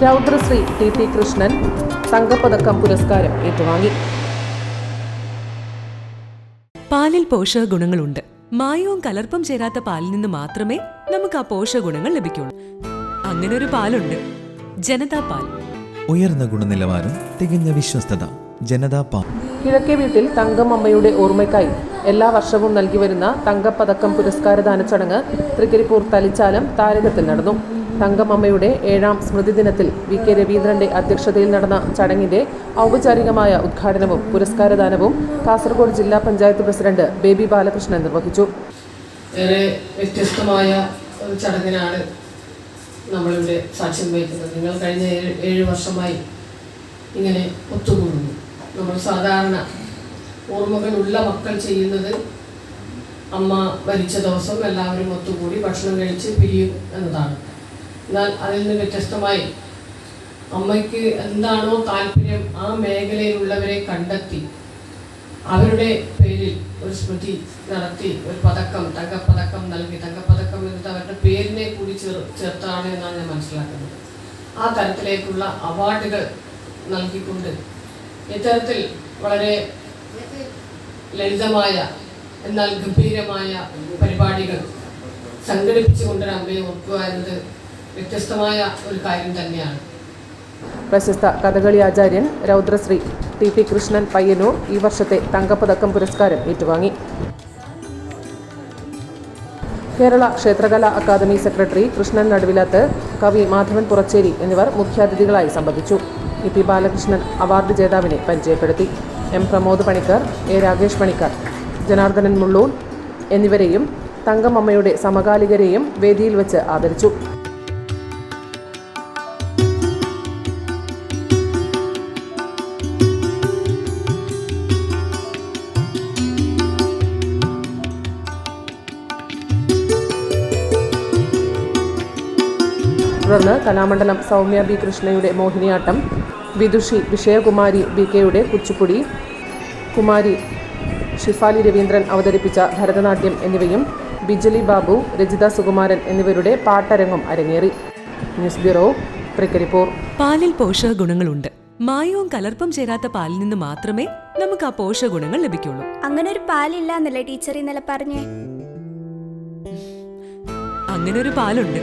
രൗദ്രശ്രീ T T Krishnan തങ്കപ്പതക്കം പുരസ്കാരം ഏറ്റുവാങ്ങി. പാലിൽ പോഷക ഗുണങ്ങളുണ്ട്. മായവും കലർപ്പും ചേരാത്ത പാലിൽ നിന്ന് മാത്രമേ നമുക്ക് ആ പോഷക ഗുണങ്ങൾ ലഭിക്കുള്ളൂ. അങ്ങനെ ഒരു പാലുണ്ട്. ജനതാ പാൽ. ഉയർന്ന ഗുണനിലവാരം തികഞ്ഞ വിശ്വസ്തത ജനതാ പാൽ. കിഴക്കേ വീട്ടിൽ തങ്കമ്മയുടെ ഓർമ്മയ്ക്കായി എല്ലാ വർഷവും നൽകി വരുന്ന തങ്കപ്പതക്കം പുരസ്കാരദാന ചടങ്ങ് തൃക്കരിപ്പൂർ തലിച്ചാലം താരകത്തിൽ നടന്നു. തങ്കമ്മയുടെ ഏഴാം സ്മൃതിദിനത്തിൽ വി കെ രവീന്ദ്രന്റെ അധ്യക്ഷതയിൽ നടന്ന ചടങ്ങിന്റെ ഔപചാരികമായ ഉദ്ഘാടനവും പുരസ്കാരദാനവും കാസർഗോഡ് ജില്ലാ പഞ്ചായത്ത് പ്രസിഡന്റ് ബേബി ബാലകൃഷ്ണൻ നിർവഹിച്ചു. ഏറെ വ്യത്യസ്തമായ ഒരു ചടങ്ങിനാണ് നമ്മളിവിടെ സാക്ഷ്യം വഹിക്കുന്നത്. നിങ്ങൾ കഴിഞ്ഞ ഏഴ് ഏഴ് വർഷമായി ഇങ്ങനെ ഒത്തുകൂടുന്നു. നമ്മൾ സാധാരണ ഓർമ്മകളുള്ള മക്കൾ ചെയ്യുന്നത് അമ്മ മരിച്ച ദിവസം എല്ലാവരും ഒത്തുകൂടി ഭക്ഷണം കഴിച്ച് പിരിയും എന്നതാണ്. എന്നാൽ അതിൽ നിന്ന് വ്യത്യസ്തമായി അമ്മയ്ക്ക് എന്താണോ താല്പര്യം ആ മേഖലയിലുള്ളവരെ കണ്ടെത്തി അവരുടെ പേരിൽ ഒരു സ്മൃതി നടത്തി ഒരു പതക്കം തങ്കപ്പതക്കം നൽകി. തങ്കപ്പതക്കം എന്നത് അവരുടെ പേരിനെ കൂടി ചേർ ചേർത്താണ് എന്നാണ് ഞാൻ മനസ്സിലാക്കുന്നത്. ആ തരത്തിലേക്കുള്ള അവാർഡുകൾ നൽകിക്കൊണ്ട് ഇത്തരത്തിൽ വളരെ ലളിതമായ എന്നാൽ ഗംഭീരമായ പരിപാടികൾ സംഘടിപ്പിച്ചുകൊണ്ട് കൊണ്ടൊരമ്മയെ ഓർക്കുക എന്നത് വ്യത്യസ്തമായ ഒരു കാര്യം തന്നെയാണ്. പ്രശസ്ത കഥകളി ആചാര്യൻ രൗദ്രശ്രീ ടി പി കൃഷ്ണൻ പയ്യന്നൂർ ഈ വർഷത്തെ തങ്കപ്പതക്കം പുരസ്കാരം ഏറ്റുവാങ്ങി. കേരള ക്ഷേത്രകലാ അക്കാദമി സെക്രട്ടറി കൃഷ്ണൻ നടുവിലത്ത് കവി മാധവൻ പുറച്ചേരി എന്നിവർ മുഖ്യാതിഥികളായി സംബന്ധിച്ചു. ഇ പി ബാലകൃഷ്ണൻ അവാർഡ് ജേതാവിനെ പരിചയപ്പെടുത്തി. എം പ്രമോദ് പണിക്കർ എ രാകേഷ് പണിക്കർ ജനാർദ്ദനൻ മുള്ളൂർ എന്നിവരെയും തങ്കമ്മയുടെ സമകാലികരെയും വേദിയിൽ വെച്ച് ആദരിച്ചു. തുടർന്ന് കലാമണ്ഡലം സൗമ്യ ബി കൃഷ്ണയുടെ മോഹിനിയാട്ടം വിദുഷി വിഷയകുമാരി ബി കെയുടെ കുച്ചിപ്പുടി കുമാരി ഷിഫാലി രവീന്ദ്രൻ അവതരിപ്പിച്ച ഭരതനാട്യം എന്നിവയും ബിജലി ബാബു രജിത സുകുമാരൻ എന്നിവരുടെ പാട്ടരങ്ങും അരങ്ങേറി. News bureau Trikaripur. പാലിൽ പോഷക ഗുണങ്ങളുണ്ട് മായവും കലർപ്പും ചേരാത്ത പാലിൽ നിന്ന് മാത്രമേ നമുക്ക് ആ പോഷക ഗുണങ്ങൾ ലഭിക്കുള്ളൂ. അങ്ങനെ ഒരു പാലില്ല എന്നല്ലേ ടീച്ചർ ഇന്നലെ പറഞ്ഞേ? അങ്ങനെ ഒരു പാലുണ്ട്.